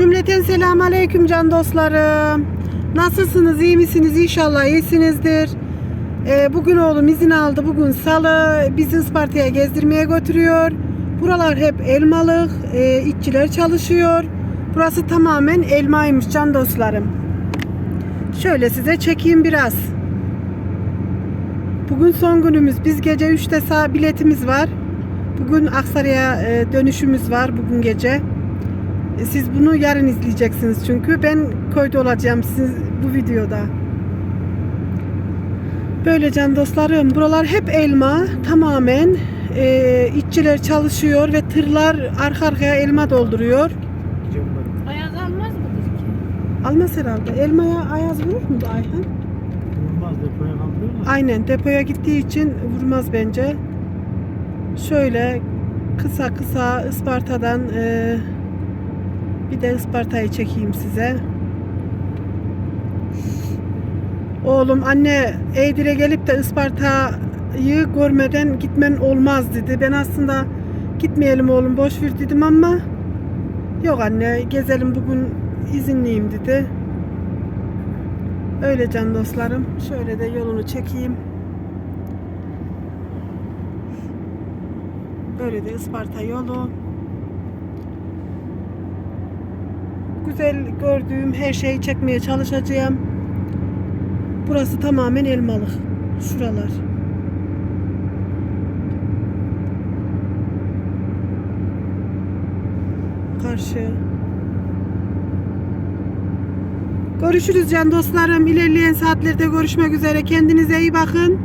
Cümleten selamun aleyküm can dostlarım. Nasılsınız? iyi misiniz? İnşallah iyisinizdir. Ee, bugün oğlum izin aldı. Bugün salı. Bizi Isparta'ya gezdirmeye götürüyor. Buralar hep elmalık. Ee, işçiler çalışıyor. Burası tamamen elmaymış can dostlarım. Şöyle size çekeyim biraz. Bugün son günümüz. Biz gece 3'te sağ biletimiz var. Bugün Aksaray'a e, dönüşümüz var bugün gece. Siz bunu yarın izleyeceksiniz çünkü ben köyde olacağım siz bu videoda. Böyle can dostlarım buralar hep elma tamamen e, işçiler çalışıyor ve tırlar arka arkaya elma dolduruyor. Ayaz almaz mıdır ki? Almaz herhalde. Elmaya ayaz vurur mu Ayhan? Vurmaz depoya kaldırıyor da. Aynen depoya gittiği için vurmaz bence. Şöyle kısa kısa Isparta'dan e, bir de Isparta'yı çekeyim size. Oğlum anne Eğdir'e gelip de Isparta'yı görmeden gitmen olmaz dedi. Ben aslında gitmeyelim oğlum boş ver dedim ama yok anne gezelim bugün izinliyim dedi. Öyle can dostlarım. Şöyle de yolunu çekeyim. Böyle de Isparta yolu. Güzel gördüğüm her şeyi çekmeye çalışacağım. Burası tamamen elmalık. Şuralar. Karşı. Görüşürüz can dostlarım. İlerleyen saatlerde görüşmek üzere. Kendinize iyi bakın.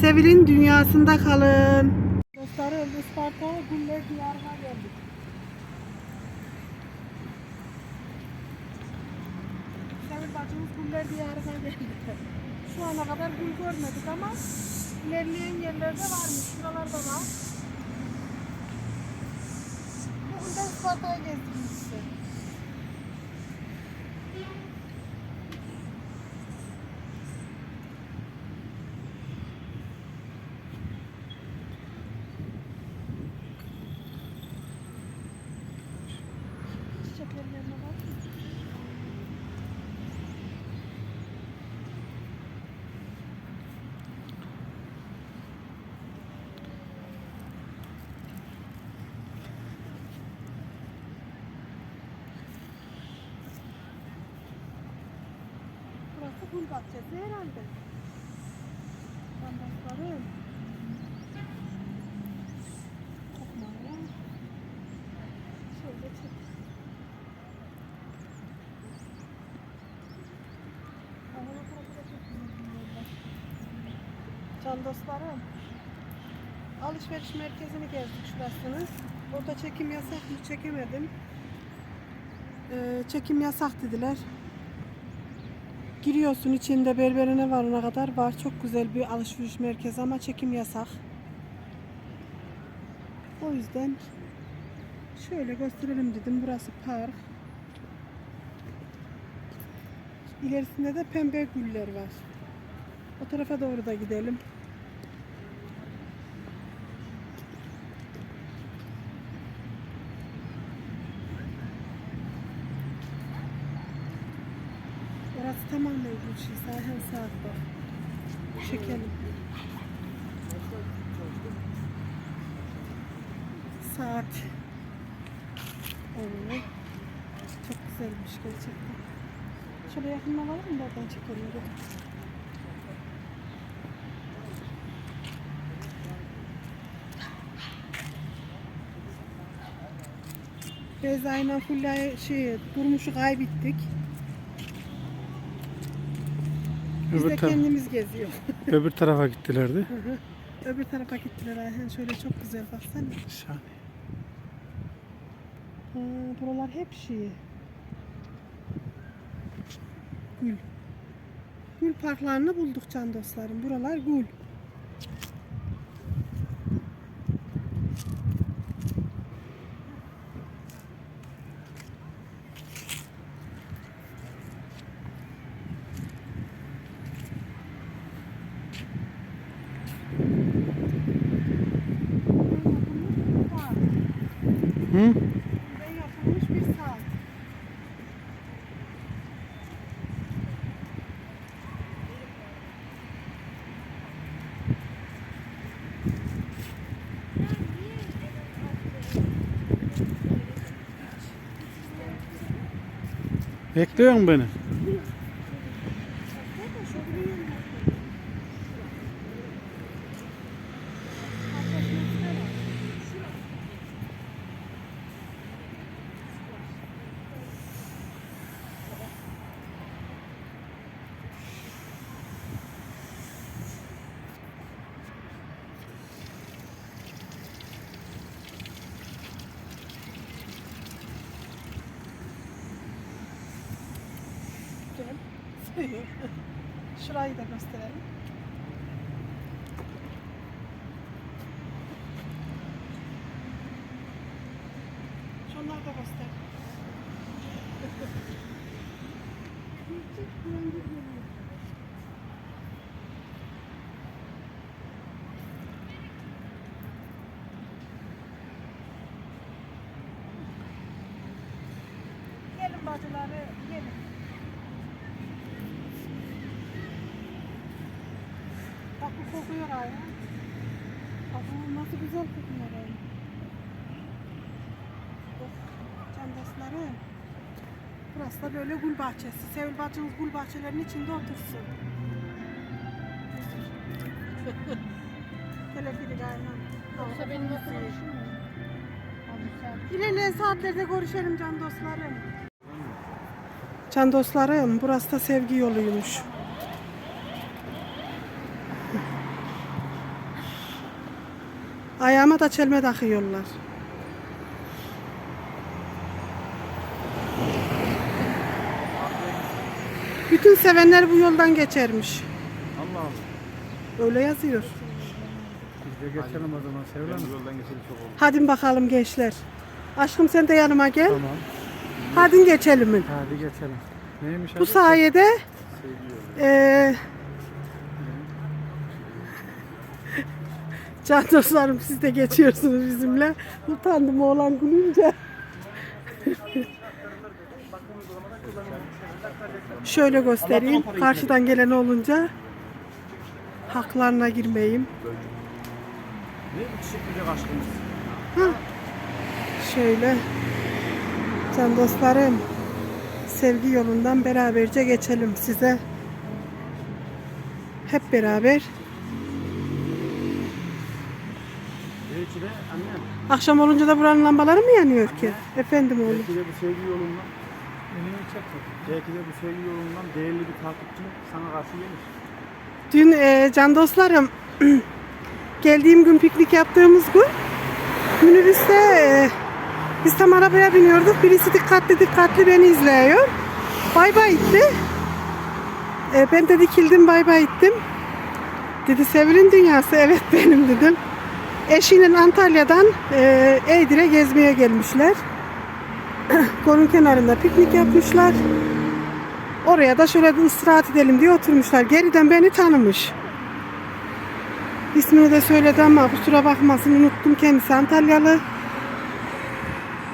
Sevil'in dünyasında kalın. Dostlarım Isparta Güller Diyarı'na Güller Diyarı'na geldik. Şu ana kadar gül görmedik ama ilerleyen yerlerde varmış. Şuralarda var. Bugün de Isparta'ya gezdik bahçesi herhalde. Bambaklarım. Kokma ya. Şöyle çek. Can dostlarım. Alışveriş merkezini gezdik şurasını. Orada çekim yasak mı çekemedim. Ee, çekim yasak dediler. Giriyorsun içinde berberine varana kadar var. Çok güzel bir alışveriş merkezi ama çekim yasak. O yüzden şöyle gösterelim dedim. Burası park. İlerisinde de pembe güller var. O tarafa doğru da gidelim. Tamamen gül şey. Sayhan saat. Evet. Çok güzelmiş gerçekten. Şöyle yakından alalım mı? Oradan çekelim. Beyza ile şey, Durmuş'u kaybettik. Biz Öbür, de tar- kendimiz geziyor. öbür tarafa gittilerdi. Öbür tarafa gittiler Ayhan. Şöyle çok güzel baksana. Şahane. Ha, buralar hep şey. Gül. Gül parklarını bulduk can dostlarım. Buralar gül. Hı? Burada. Bekliyor musun beni? Şurayı da gösterelim. Şunları da göster. Gelin bacıları, gelin. Bak bu kokuyor. Bak bu nasıl güzel kokuyor hala. Of, can dostları. Burası da böyle gül bahçesi. Sevil bacınız gül bahçelerinin içinde otursun. Telefilik aynen. Yoksa benim nasıl konuşmuyor? İlerleyen saatlerde görüşelim can dostlarım. Can dostlarım, burası da sevgi yoluymuş. Ayağıma da çelme takıyorlar. Bütün sevenler bu yoldan geçermiş. Allah Allah. Öyle yazıyor. Biz de geçelim o zaman Sevilen mi? Yoldan geçelim çok oldu. Hadi bakalım gençler. Aşkım sen de yanıma gel. Tamam. Hadi geçelim. Hadi geçelim. Neymiş Bu sayede eee Can dostlarım siz de geçiyorsunuz bizimle. Utandım oğlan gülünce. Şöyle göstereyim. Karşıdan gelen olunca haklarına girmeyeyim. Aşkımız? Şöyle can dostlarım sevgi yolundan beraberce geçelim size. Hep beraber. Belki de annem. Akşam olunca da buranın lambaları mı yanıyor ki? Efendim oğlum. Belki de bu sevgi yolundan çek Belki de bu sevgi yolundan değerli bir takipçi sana karşı gelir. Dün e, can dostlarım geldiğim gün piknik yaptığımız gün minibüste e, biz tam arabaya biniyorduk. Birisi dikkatli dikkatli beni izliyor. Bay bay itti. E, ben de dikildim bay bay ittim. Dedi Sevil'in dünyası evet benim dedim. Eşinin Antalya'dan e, Eğdir'e gezmeye gelmişler. Konun kenarında piknik yapmışlar. Oraya da şöyle bir istirahat edelim diye oturmuşlar. Geriden beni tanımış. İsmini de söyledi ama kusura bakmasın unuttum kendisi Antalyalı.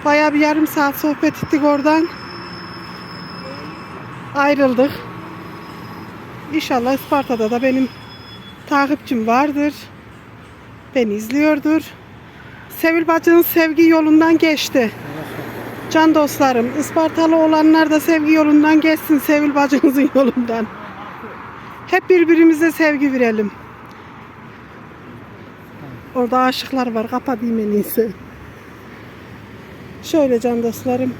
Bayağı bir yarım saat sohbet ettik oradan. Ayrıldık. İnşallah Isparta'da da benim takipçim vardır. Beni izliyordur. Sevil bacının sevgi yolundan geçti. Can dostlarım, Ispartalı olanlar da sevgi yolundan geçsin Sevil bacınızın yolundan. Hep birbirimize sevgi verelim. Orada aşıklar var, kapatayım en iyisi. Şöyle can dostlarım.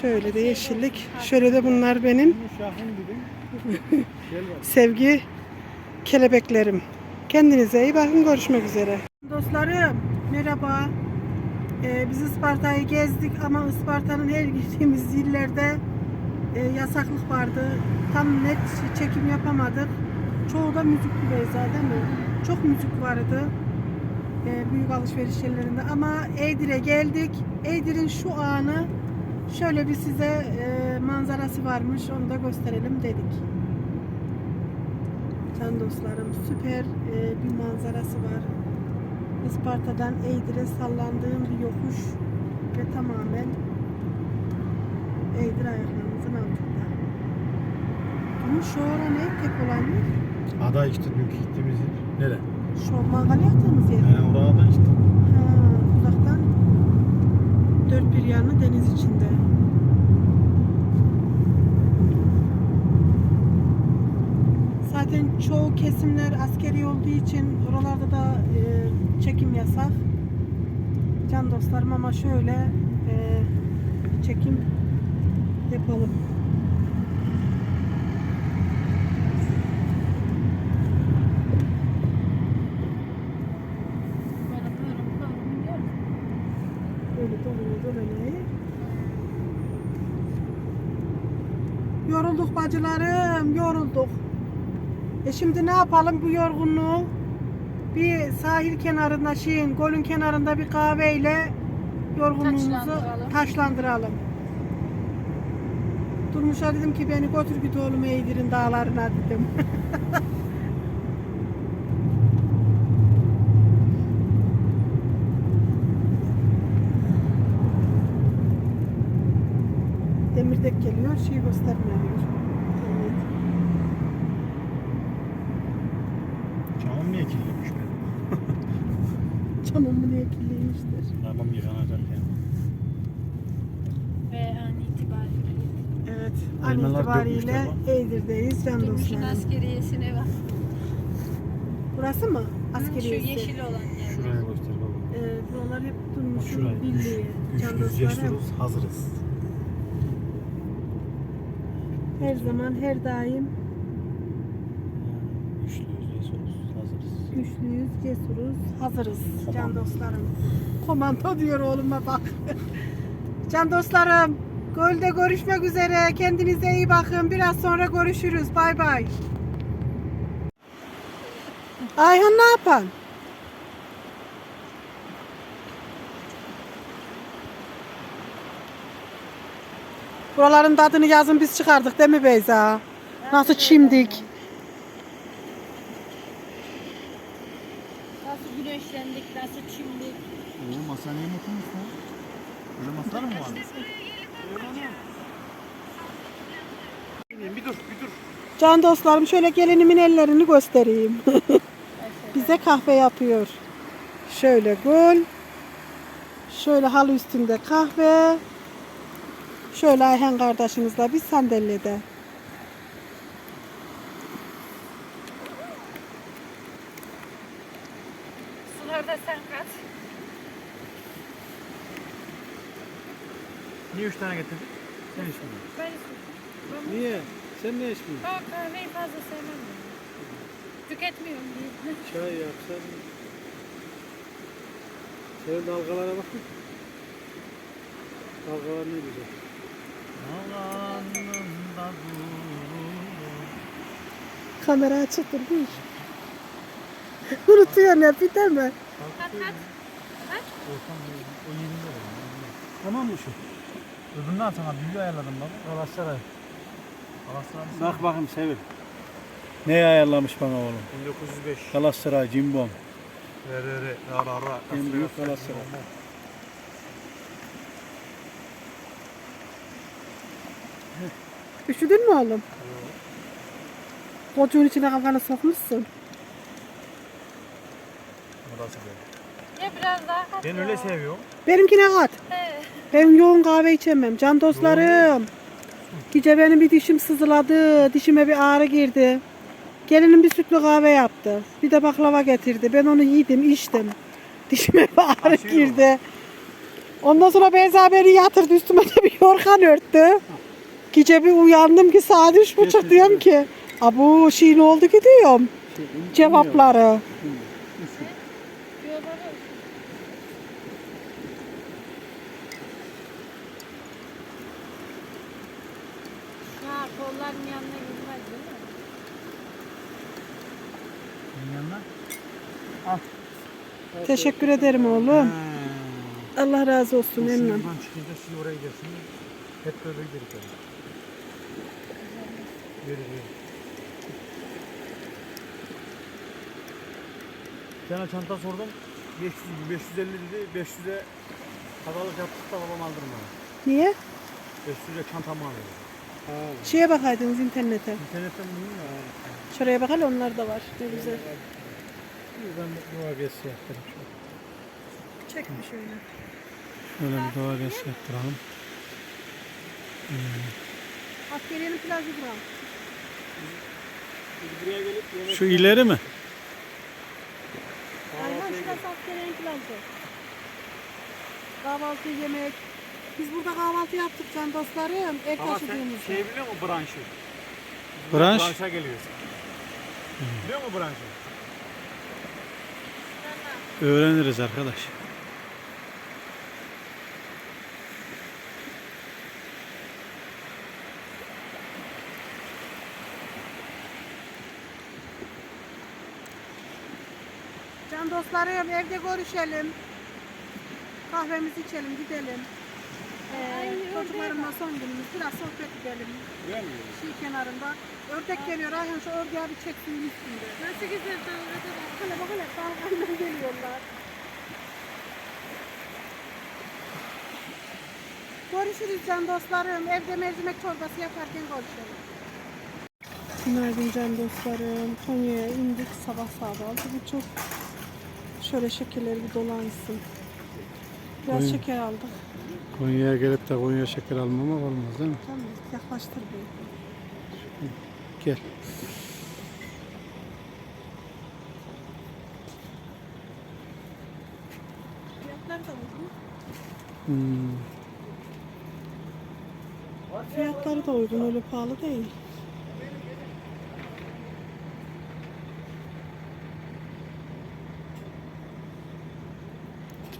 Şöyle de yeşillik. Şöyle de bunlar benim sevgi kelebeklerim. Kendinize iyi bakın. Görüşmek üzere. Dostlarım merhaba. Ee, biz Isparta'yı gezdik ama Isparta'nın her gittiğimiz illerde e, yasaklık vardı. Tam net çekim yapamadık. Çoğu da müzikli Beyza değil mi? Çok müzik vardı. e, büyük alışveriş yerlerinde ama Eğdir'e geldik. Eğdir'in şu anı şöyle bir size e, manzarası varmış. Onu da gösterelim dedik. Can dostlarım süper e, bir manzarası var. Isparta'dan Eğdir'e sallandığım bir yokuş ve tamamen Eğdir ayaklarımızın altında. Ama şu ara ne tek olan yer? Ada işte dünkü gittiğimiz yer. Nere? Şu mangal yaptığımız yer. Yani orada işte. Ha, uzaktan Dört bir yanı deniz içinde. Zaten çoğu kesimler askeri olduğu için oralarda da e, çekim yasak. Can dostlarım ama şöyle e, çekim yapalım. Yorulduk bacılarım, yorulduk. E şimdi ne yapalım bu yorgunluğu? Bir sahil kenarında şeyin, gölün kenarında bir kahveyle yorgunluğumuzu Taşlandıralım. taşlandıralım. Durmuşa dedim ki beni götür git oğlum Eğdir'in dağlarına dedim. Demirdek geliyor, şey göstermiyor. Evet. Camım niye kirlenmiş benim? Camımı niye kirliymiştir? Arabam yıkanacak yani. Ve an itibariyle. Evet, an Elmalar itibariyle dökmüşler Eğdir'deyiz can Durmuş'un dostlarım. askeriyesine bak. Burası mı? Şu Askeriyesi. yeşil olan yer. Şuraya göster baba. Ee, buralar hep Bak Durmuş'un birliği. Can Güçlüyüz, dostlarım. hazırız. Her zaman, her daim Güçlüyüz, yaşlıyız, hazırız. Güçlüyüz, cesuruz, hazırız. Can dostlarım. Komando diyor oğluma bak. Can dostlarım, gölde görüşmek üzere. Kendinize iyi bakın. Biraz sonra görüşürüz. Bay bay. Ayhan ne yapan? Buraların tadını yazın biz çıkardık değil mi Beyza? Nasıl çimdik? Nasıl güneşlendik, nasıl çimdik. Masa niye mutluymuş lan? Böyle masalar mı var? Bir dur, bir dur. Can dostlarım şöyle gelinimin ellerini göstereyim. Bize kahve yapıyor. Şöyle gül. Şöyle halı üstünde kahve. Şöyle Ayhan kardeşimizle bir sandalyede. Suları da sen kat. Niye üç tane getirdin? Sen içmiyorsun. Ben Ben Niye? Sen ne içmiyorsun? Ben kahveyi fazla sevmem. ben. Tüketmiyorum diye. Çay yapsan. Şöyle dalgalara bakın. Dalgalar ne güzel. Dalgalanında Kamera açık durmuş. Unutuyor ne bir de mi? Kat kat. Tamam mı şu? Öbüründen sana büyü ayarladım baba. Galatasaray. Galatasaray. Bak bakayım Sevil. Ne ayarlamış bana oğlum? 1905. Galatasaray Cimbom. Re re re ra ra ra. En büyük Galatasaray. Üşüdün mü oğlum? Kocuğun içine kafanı sokmuşsun. Ya biraz daha kat. Ben öyle seviyorum. Benimkine kat. Ben yoğun kahve içemem. Can dostlarım. Gece benim bir dişim sızladı. Dişime bir ağrı girdi. Gelinim bir sütlü kahve yaptı. Bir de baklava getirdi. Ben onu yedim, içtim. Dişime bir ağrı Aşıyor. girdi. Ondan sonra Beyza beni yatırdı. Üstüme de bir yorgan örttü. Gece bir uyandım ki saat üç buçuk diyorum ki. Abu şey ne oldu ki diyorum. Cevapları. Teşekkür ederim oğlum. Allah razı olsun emmim. Buradan çıkınca şu oraya gelsin. Hep böyle geri kalır. Geri tane çanta sordum. 500, 550 dedi. 500'e pazarlık yaptık da babam aldırmadı. Niye? 500'e çantamı alıyor. Şeye bakaydınız internete. İnternetten buldum ya. Şuraya bakalım onlar da var. Ne güzel. Ben bu geçsi yaptım. Çekmiş şöyle. Şöyle bir doğa göstereyim. Askeriyenin plajı buram. Şu ileri mi? Aynen şurası askeriyenin plajı. Kahvaltı, yemek. Biz burada kahvaltı yaptık can dostlarım. Ev Ama sen taşıdığımızda. şey biliyor musun branşı? Branş. Branşa geliyorsun. Biliyor musun branşı? Öğreniriz arkadaş. Dostlarım evde görüşelim. Kahvemizi içelim, gidelim. Ee, çocuklarımla son günümüz biraz sohbet edelim. Şey kenarında. Ördek geliyor Ayhan şu ördeği bir çek suyun üstünde. Nasıl güzel dalgada bak. Bakın bakın dalgadan geliyorlar. Görüşürüz can dostlarım. Evde mercimek çorbası yaparken görüşelim. Günaydın can dostlarım. Konya'ya indik sabah saat altı buçuk. Şöyle şekerleri bir dolansın. Biraz Konya. şeker aldık. Konya'ya gelip de Konya şeker almamak olmaz değil mi? Tamam yaklaştır bir. Gel. Fiyatlar da uygun. Hmm. Fiyatları da uygun öyle pahalı değil.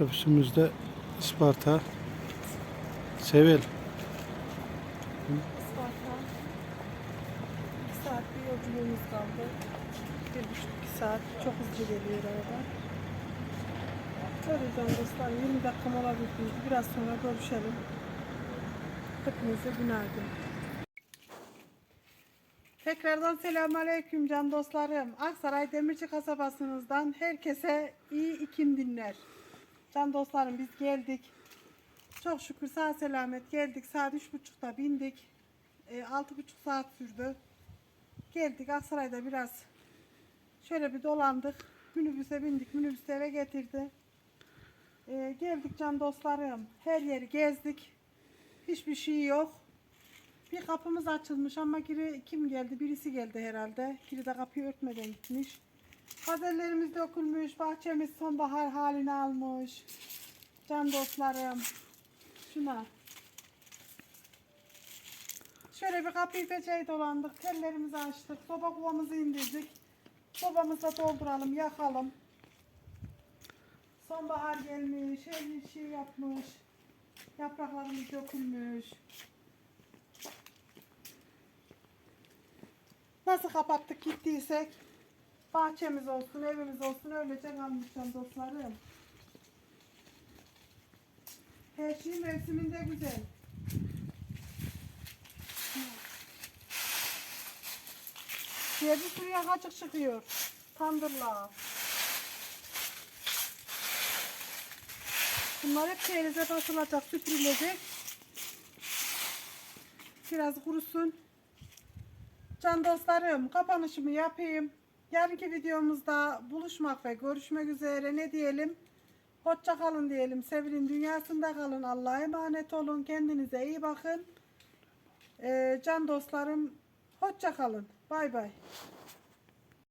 Otobüsümüzde Isparta. Sevel. Isparta. 2 saat bir yolculuğumuz kaldı. Bir buçuk iki saat. Çok hızlı geliyor araba. Öyle can dostlar 20 dakika mola bitti. Biraz sonra görüşelim. Hepinize günaydın. Tekrardan selamünaleyküm can dostlarım. Aksaray Demirci kasabasınızdan herkese iyi ikim dinler. Can dostlarım biz geldik. Çok şükür sağ selamet geldik. Saat üç buçukta bindik. E, altı buçuk saat sürdü. Geldik Aksaray'da biraz şöyle bir dolandık. Minibüse bindik. Minibüs eve getirdi. E, geldik can dostlarım. Her yeri gezdik. Hiçbir şey yok. Bir kapımız açılmış ama giri kim geldi? Birisi geldi herhalde. Giri de kapıyı örtmeden gitmiş. Gazellerimiz dökülmüş. Bahçemiz sonbahar halini almış. Can dostlarım. Şuna. Şöyle bir kapıyı peçeyi dolandık. Tellerimizi açtık. Soba kovamızı indirdik. Sobamızda dolduralım, yakalım. Sonbahar gelmiş, her şey yapmış. Yapraklarımız dökülmüş. Nasıl kapattık gittiysek bahçemiz olsun, evimiz olsun öylece kalmışlar dostlarım. Her şey mevsiminde güzel. Diye bir sürü yakacık çıkıyor. Tandırla. Bunlar hep çeyreğe basılacak, süpürülecek. Biraz kurusun. Can dostlarım kapanışımı yapayım. Yarınki videomuzda buluşmak ve görüşmek üzere ne diyelim? Hoşça kalın diyelim. Sevilin dünyasında kalın. Allah'a emanet olun. Kendinize iyi bakın. Ee, can dostlarım hoşça kalın. Bay bay.